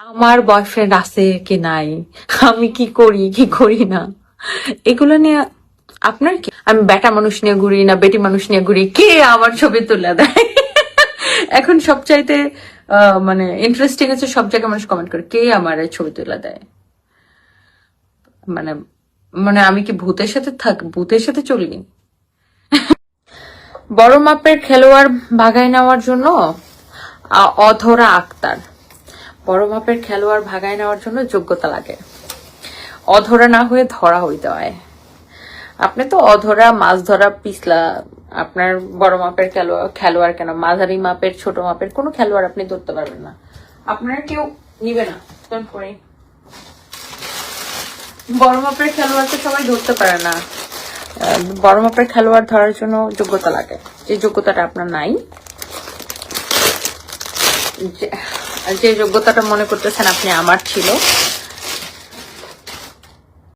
আমার বয়ফ্রেন্ড আছে কি নাই? আমি কি করি কি করি না? এগুলো নিয়ে আপনার কি? আমি বেটা মানুষ নিয়ে ঘুরি না বেটি মানুষ নিয়ে ঘুরি, কে আমার ছবি তুলে দেয়? এখন সবচাইতে মানে ইন্টারেস্টিং হচ্ছে সব জায়গায় মানুষ কমেন্ট করে, কে আমার ছবি তুলে দেয়? মানে মানে আমি কি ভূতের সাথে থাক, ভূতের সাথে চলি বড় মাপের খেলোয়াড় ভাগায় নেওয়ার জন্য অধরা আক্তার। বড় মাপের খেলোয়াড় ভাগায় নেওয়ার জন্য যোগ্যতা লাগে। অধরা না হয়ে ধরা হইতে হয়। আপনি তো অধরা, মাছ ধরা, পিছলা, আপনার বড় মাপের খেলোয়াড় কেন? মাঝারি মাপের, ছোট মাপের কোনো খেলোয়াড় আপনি ধরতে পারবেন না। আপনার কেউ নিবে না। বড় মাপের খেলোয়াড় তো সবাই ধরতে পারে না। বড় মাপের খেলোয়াড় ধরার জন্য যোগ্যতা লাগে। যে যোগ্যতাটা আপনার নাই যে যোগ্যতাটা মনে করতেছেন আপনি আমার ছিল।